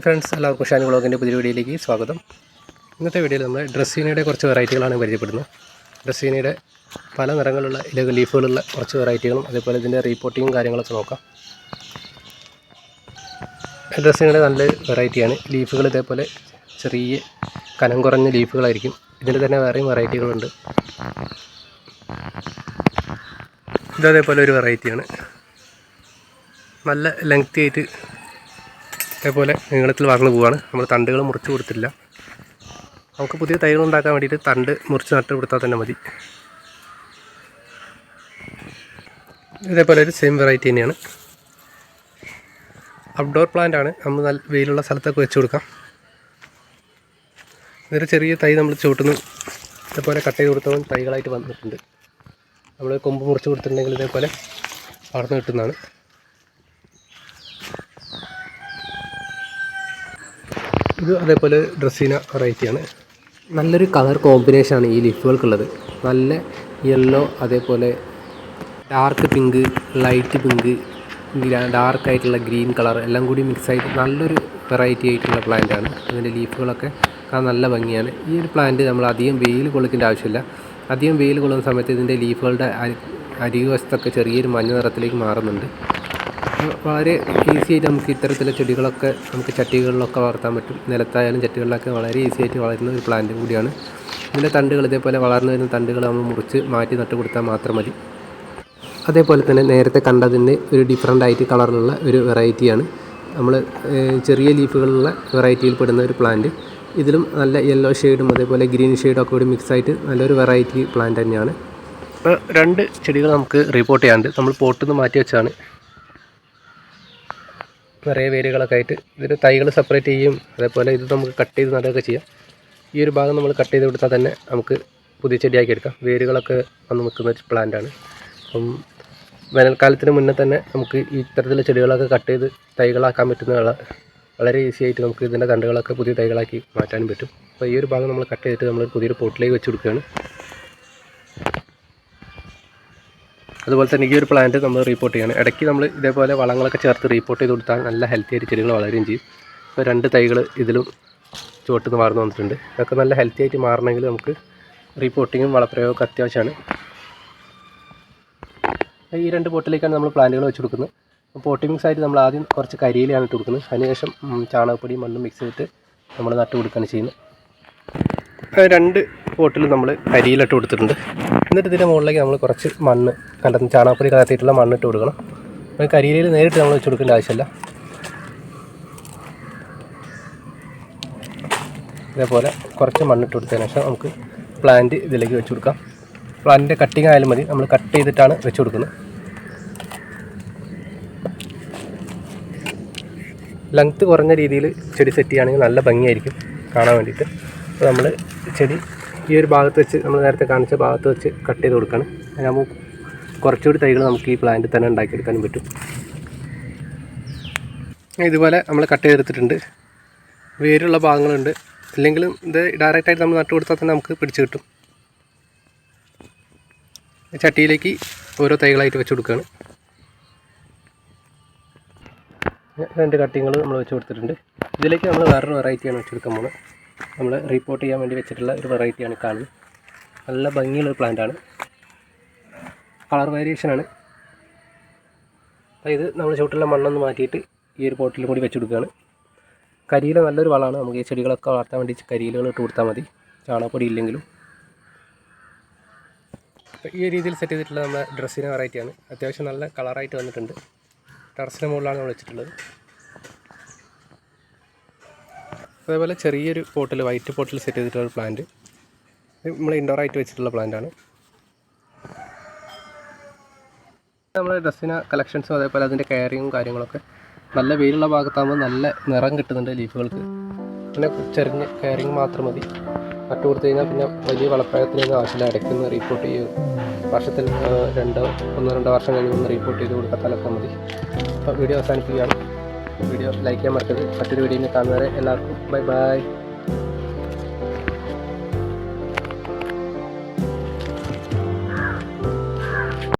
Friends എല്ലാവർക്കും ഷാനി വ്ളോഗിന്റെ പുതിയ വീഡിയോയിലേക്ക് സ്വാഗതം. ഇന്നത്തെ വീഡിയോയിൽ നമ്മൾ ഡ്രസ്സീനയുടെ കുറച്ച് വെറൈറ്റികളാണ് പരിചയപ്പെടുന്നത്. ഡ്രസ്സീനയുടെ പല നിറങ്ങളുള്ള ഇലകൾ ലീഫുകളുള്ള കുറച്ച് വെറൈറ്റികളും അതേപോലെ ഇതിന്റെ റീപ്പോർട്ടിങ്ങും കാര്യങ്ങളൊക്കെ നോക്കാം. ഡ്രസ്സീനയുടെ നല്ല വെറൈറ്റിയാണ്. ലീഫുകൾ ഇതേപോലെ ചെറിയ കനം കുറഞ്ഞ ലീഫുകളായിരിക്കും. ഇതിന്റെ തന്നെ വേറെയും വെറൈറ്റികളുണ്ട്. ഇതേപോലെ ഒരു വെറൈറ്റിയാണ്. നല്ല ലെങ്ത്തി ആയിട്ട് അതേപോലെ നീളത്തിൽ വളർന്നു പോവാണ്. നമ്മൾ തണ്ടുകൾ മുറിച്ച് കൊടുത്തില്ല. നമുക്ക് പുതിയ തൈകൾ ഉണ്ടാക്കാൻ വേണ്ടിയിട്ട് തണ്ട് മുറിച്ച് നട്ട് കൊടുത്താൽ തന്നെ മതി. ഇതേപോലെ ഒരു സെയിം വെറൈറ്റി തന്നെയാണ്. ഔട്ട്ഡോർ പ്ലാന്റ് ആണ്. നമ്മൾ നല്ല വെയിലുള്ള സ്ഥലത്തൊക്കെ വെച്ച് കൊടുക്കാം. ഇതൊരു ചെറിയ തൈ നമ്മൾ ചുവട്ടുന്നു ഇതേപോലെ കട്ട് ചെയ്ത് കൊടുത്തവൻ തൈകളായിട്ട് വന്നിട്ടുണ്ട്. നമ്മൾ കൊമ്പ് മുറിച്ച് കൊടുത്തിട്ടുണ്ടെങ്കിൽ ഇതേപോലെ വളർന്നു കിട്ടുന്നതാണ്. ഇത് അതേപോലെ ഡ്രസ്സിന വെറൈറ്റിയാണ് നല്ലൊരു കളർ കോമ്പിനേഷനാണ് ഈ ലിഫുകൾക്കുള്ളത്. നല്ല യെല്ലോ അതേപോലെ dark pink light pink dark ആയിട്ടുള്ള ഗ്രീൻ കളർ എല്ലാം കൂടി മിക്സ് ആയിട്ട് നല്ലൊരു വെറൈറ്റി ആയിട്ടുള്ള പ്ലാന്റ് ആണ്. അതിന്റെ ലീഫുകളൊക്കെ കാണാൻ നല്ല ഭംഗിയാണ്. ഈ ഒരു പ്ലാന്റ് നമ്മൾ അധികം വെയിൽ കൊള്ളിക്കേണ്ട ആവശ്യമില്ല. അധികം വെയിൽ കൊള്ളുന്ന സമയത്ത് ഇതിന്റെ ലീഫുകളുടെ അരികുവശത്തൊക്കെ ചെറിയൊരു മഞ്ഞ നിറത്തിലേക്ക് മാറുന്നുണ്ട്. വളരെ ഈസി ആയിട്ട് നമുക്ക് ഇത്തരത്തിലെ ചെടികളൊക്കെ നമുക്ക് ചട്ടികളിലൊക്കെ വളർത്താൻ പറ്റും. നിലത്തായാലും ചട്ടികളിലൊക്കെ വളരെ ഈസി ആയിട്ട് വളരുന്ന ഒരു പ്ലാന്റ് കൂടിയാണ്. ഇതിന്റെ തണ്ടുകൾ ഇതേപോലെ വളർന്നു വരുന്ന തണ്ടുകൾ നമ്മൾ മുറിച്ച് മാറ്റി നട്ട് കൊടുത്താൽ മാത്രം മതി. അതേപോലെ തന്നെ നേരത്തെ കണ്ടതിന്റെ ഒരു ഡിഫറെന്റ് ആയിട്ട് കളറിലുള്ള ഒരു വെറൈറ്റിയാണ് നമ്മൾ ചെറിയ ലീഫുകളുള്ള വെറൈറ്റിയിൽ പെടുന്ന ഒരു പ്ലാന്റ് ഇതിലും നല്ല യെല്ലോ ഷെയ്ഡും അതേപോലെ ഗ്രീൻ ഷെയ്ഡും ഒക്കെ കൂടി മിക്സ് ആയിട്ട് നല്ലൊരു വെറൈറ്റി പ്ലാന്റ് തന്നെയാണ്. ഇപ്പോൾ രണ്ട് ചെടികൾ നമുക്ക് റിപ്പോർട്ട് ചെയ്യാണ്ട് നമ്മൾ പോട്ടിൽ നിന്ന് മാറ്റി വെച്ചാണ് നിറയെ വേരുകളൊക്കെ ആയിട്ട് ഇതിന്റെ തൈകൾ സെപ്പറേറ്റ് ചെയ്യും. അതേപോലെ ഇത് നമുക്ക് കട്ട് ചെയ്ത് നടുകയൊക്കെ ചെയ്യാം. ഈ ഒരു ഭാഗം നമ്മൾ കട്ട് ചെയ്ത് കൊടുത്താൽ തന്നെ നമുക്ക് പുതിയ ചെടിയാക്കി എടുക്കാം. വേരുകളൊക്കെ വന്ന് നിൽക്കുന്ന ഒരു പ്ലാന്റാണ് അപ്പം വേനൽക്കാലത്തിന് മുന്നേ തന്നെ നമുക്ക് ഈ ഇത്തരത്തിലുള്ള ചെടികളൊക്കെ കട്ട് ചെയ്ത് തൈകളാക്കാൻ പറ്റുന്ന വളരെ ഈസി ആയിട്ട് നമുക്ക് ഇതിന്റെ തണ്ടുകളൊക്കെ പുതിയ തൈകളാക്കി മാറ്റാനും പറ്റും. അപ്പോൾ ഈ ഒരു ഭാഗം നമ്മൾ കട്ട് ചെയ്തിട്ട് നമ്മൾ പുതിയൊരു പോട്ടിലേക്ക് വെച്ച് കൊടുക്കുകയാണ്. അതുപോലെ തന്നെ ഈ ഒരു പ്ലാന്റ് നമ്മൾ റീപ്പോർട്ട് ചെയ്യണം. ഇടയ്ക്ക് നമ്മൾ ഇതേപോലെ വളങ്ങളൊക്കെ ചേർത്ത് റീപ്പോർട്ട് ചെയ്ത് കൊടുത്താൽ നല്ല ഹെൽത്തി ആയിട്ട് ചെടികൾ വളരുകയും ചെയ്യും. ഇപ്പോൾ രണ്ട് തൈകൾ ഇതിലും ചുവട്ടുനിന്ന് മാറുന്നു വന്നിട്ടുണ്ട്. ഇതൊക്കെ നല്ല ഹെൽത്തി ആയിട്ട് മാറണമെങ്കിൽ നമുക്ക് റീപ്പോർട്ടിങ്ങും വളപ്രയോഗമൊക്കെ അത്യാവശ്യമാണ്. ഈ രണ്ട് പോട്ടിലേക്കാണ് നമ്മൾ പ്ലാന്റുകൾ വെച്ച് കൊടുക്കുന്നത്. പോട്ടിംഗ് ആയിട്ട് നമ്മൾ ആദ്യം കുറച്ച് കരിയിലാണ് ഇട്ട് കൊടുക്കുന്നത്. അതിനുശേഷം ചാണകപ്പൊടിയും മണ്ണും മിക്സ് ചെയ്തിട്ട് നമ്മൾ നട്ട് കൊടുക്കുകയാണ് ചെയ്യുന്നത്. രണ്ട് പോട്ടിൽ നമ്മൾ അരിയിലിട്ട് കൊടുത്തിട്ടുണ്ട്. എന്നിട്ട് ഇതിന്റെ മുകളിലേക്ക് നമ്മൾ കുറച്ച് മണ്ണ് കലർന്ന് ചാണകപ്പൊടി കലർത്തിയിട്ടുള്ള മണ്ണ് ഇട്ട് കൊടുക്കണം. നമുക്ക് കരിയിലയിൽ നേരിട്ട് നമ്മൾ വെച്ച് കൊടുക്കേണ്ട ആവശ്യമില്ല. ഇതേപോലെ കുറച്ച് മണ്ണിട്ട് കൊടുത്തതിന് ശേഷം നമുക്ക് പ്ലാന്റ് ഇതിലേക്ക് വെച്ച് കൊടുക്കാം. പ്ലാന്റിന്റെ കട്ടിങ് ആയാലും മതി. നമ്മൾ കട്ട് ചെയ്തിട്ടാണ് വെച്ച് കൊടുക്കുന്നത്. ലെങ്ത്ത് കുറഞ്ഞ രീതിയിൽ ചെടി സെറ്റ് ചെയ്യുകയാണെങ്കിൽ നല്ല ഭംഗിയായിരിക്കും കാണാൻ വേണ്ടിയിട്ട്. അപ്പോൾ നമ്മൾ ചെടി ഈ ഒരു ഭാഗത്ത് വെച്ച് നമ്മൾ നേരത്തെ കാണിച്ച ഭാഗത്ത് വെച്ച് കട്ട് ചെയ്ത് കൊടുക്കണം. അതിനാകുമ്പോൾ കുറച്ചുകൂടി തൈകൾ നമുക്ക് ഈ പ്ലാന്റ് തന്നെ ഉണ്ടാക്കിയെടുക്കാനും പറ്റും. ഇതുപോലെ നമ്മൾ കട്ട് ചെയ്തെടുത്തിട്ടുണ്ട്. വേരുള്ള ഭാഗങ്ങളുണ്ട്. ഇല്ലെങ്കിലും ഇത് ഡയറക്റ്റായിട്ട് നമ്മൾ നട്ടു കൊടുത്താൽ തന്നെ നമുക്ക് പിടിച്ച് കിട്ടും. ചട്ടിയിലേക്ക് ഓരോ തൈകളായിട്ട് വെച്ച് കൊടുക്കുകയാണ് രണ്ട് കട്ടിങ്ങൾ നമ്മൾ വെച്ച് കൊടുത്തിട്ടുണ്ട്. ഇതിലേക്ക് നമ്മൾ വേറൊരു വെറൈറ്റിയാണ് വെച്ച് കൊടുക്കാൻ പോകുന്നത് നമ്മൾ റിപ്പോർട്ട് ചെയ്യാൻ വേണ്ടി വെച്ചിട്ടുള്ള ഒരു വെറൈറ്റിയാണ് കാണുന്നത്. നല്ല ഭംഗിയുള്ള പ്ലാന്റാണ് കളർ വേരിയേഷനാണ് ഇത് നമ്മൾ ചുവട്ടിലെ മണ്ണൊന്ന് മാറ്റിയിട്ട് ഈ ഒരു പോട്ടിലും കൂടി വെച്ച് കൊടുക്കുകയാണ്. കരിയില നല്ലൊരു വളമാണ്. നമുക്ക് ഈ ചെടികളൊക്കെ വളർത്താൻ വേണ്ടി കരിയിലുകൾ ഇട്ട് കൊടുത്താൽ മതി. ചാണകപ്പൊടി ഇല്ലെങ്കിലും. ഈ രീതിയിൽ സെറ്റ് ചെയ്തിട്ടുള്ള നമ്മുടെ ഡ്രസ്സിന് വെറൈറ്റിയാണ് അത്യാവശ്യം നല്ല കളറായിട്ട് വന്നിട്ടുണ്ട്. ടെറസിന് മുകളിലാണ് നമ്മൾ വെച്ചിട്ടുള്ളത്. അതേപോലെ ചെറിയൊരു പോട്ടിൽ വൈറ്റ് പോട്ടിൽ സെറ്റ് ചെയ്തിട്ടുള്ള ഒരു പ്ലാന്റ് നമ്മൾ ഇൻഡോർ ആയിട്ട് വെച്ചിട്ടുള്ള പ്ലാന്റാണ് നമ്മുടെ ഡ്രസ്സിന കളക്ഷൻസും അതേപോലെ അതിന്റെ കെയറിങ്ങും കാര്യങ്ങളൊക്കെ നല്ല വെയിലുള്ള ഭാഗത്താകുമ്പോൾ നല്ല നിറം കിട്ടുന്നുണ്ട് ലീഫുകൾക്ക് പിന്നെ ചെറിഞ്ഞ് കെയറിങ് മാത്രം മതി. നട്ടു കൊടുത്തു കഴിഞ്ഞാൽ പിന്നെ വലിയ വളപ്രയോഗത്തിനൊന്നും ആവശ്യമില്ല. ഇടയ്ക്കൊന്ന് റിപ്പോർട്ട് ചെയ്യും. വർഷത്തിൽ രണ്ടോ ഒന്നോ രണ്ടോ വർഷം കഴിയുമ്പോൾ റിപ്പോർട്ട് ചെയ്ത് കൊടുത്താലൊക്കെ മതി. അപ്പോൾ വീഡിയോ അവസാനിപ്പിക്കുകയാണ്. വീഡിയോ ലൈക്ക് ചെയ്യാൻ മറക്കരുത് മറ്റൊരു വീഡിയോയിൽ കാണുന്നവരെ എല്ലാവർക്കും ബൈ ബൈ